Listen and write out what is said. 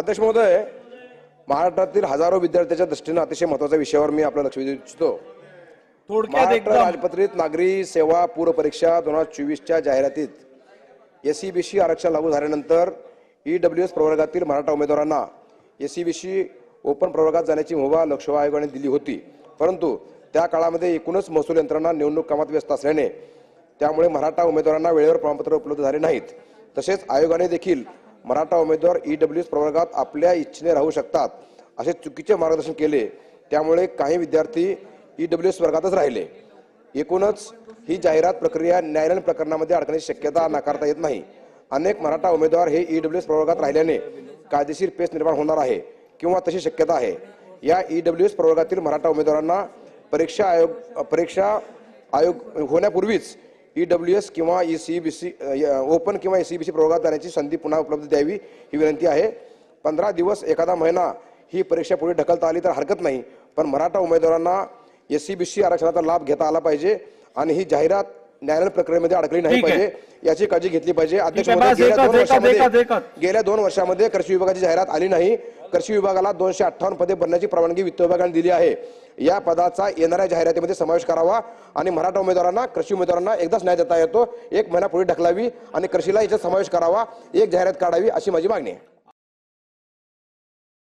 अध्यक्ष महोदय महाराष्ट्रातील हजारो विद्यार्थ्यांच्या दृष्टीनं अतिशय महत्त्वाच्या विषयावर मी आपलं लक्ष वेधू इच्छितो. महाराष्ट्र राजपत्रित नागरी सेवा पूर्व परीक्षा दोन हजार चोवीसच्या जाहिरातीत एसईबीसी आरक्षण लागू झाल्यानंतर ईडब्ल्यू एस प्रवर्गातील मराठा उमेदवारांना एसईबीसी ओपन प्रवर्गात जाण्याची मुभा लोकसेवा आयोगाने दिली होती. परंतु त्या काळामध्ये एकूणच महसूल यंत्रणा निवडणूक कामात व्यस्त असल्याने त्यामुळे मराठा उमेदवारांना वेळेवर प्रमाणपत्र उपलब्ध झाले नाहीत. तसेच आयोगाने देखील मराठा उमेदवार ईडब्ल्यू एस प्रवर्गात आपल्या इच्छेने राहू शकतात असे चुकीचे मार्गदर्शन केले. त्यामुळे काही विद्यार्थी ईडब्ल्यू एस वर्गातच राहिले. एकूणच ही जाहिरात प्रक्रिया न्यायालयीन प्रकरणामध्ये अडकण्याची शक्यता नाकारता येत नाही. अनेक मराठा उमेदवार हे ईडब्ल्यू एस प्रवर्गात राहिल्याने कायदेशीर पेच निर्माण होणार आहे किंवा तशी शक्यता आहे. या ईडब्ल्यू एस प्रवर्गातील मराठा उमेदवारांना परीक्षा आयोग परीक्षा आयोग होण्यापूर्वीच ई डब्ल्यू एस किंवा E C B C open किंवा ई सी बी सी प्रयोगात जाण्याची संधी पुन्हा उपलब्ध द्यावी ही विनंती आहे. पंधरा दिवस एखादा महिना ही परीक्षा पुढे ढकलता आली तर हरकत नाही पण मराठा उमेदवारांना एस सी बी सी आरक्षणाचा लाभ घेता आला पाहिजे आणि ही जाहिरात न्यायालयीन प्रक्रियेमध्ये अडकली नाही ठीक आहे. पाहिजे याची काळजी घेतली पाहिजे. अध्यक्ष आहे, महोदय, बस गेल्या एकच, दोन एकच, वर्षामध्ये एकच, एकच. गेल्या दोन वर्षामध्ये कृषी विभागाची जाहिरात आली नाही. कृषी विभागाला दोनशे अठ्ठावन्न पदे भरण्याची परवानगी वित्त विभागाने दिली आहे. या पदाचा येणाऱ्या जाहिरातीमध्ये समावेश करावा आणि मराठा उमेदवारांना कृषी उमेदवारांना एकदाच न्याय देता येतो. एक महिना पुढे ढकलावी आणि कृषीला याच्यात समावेश करावा एक जाहिरात काढावी अशी माझी मागणी आहे.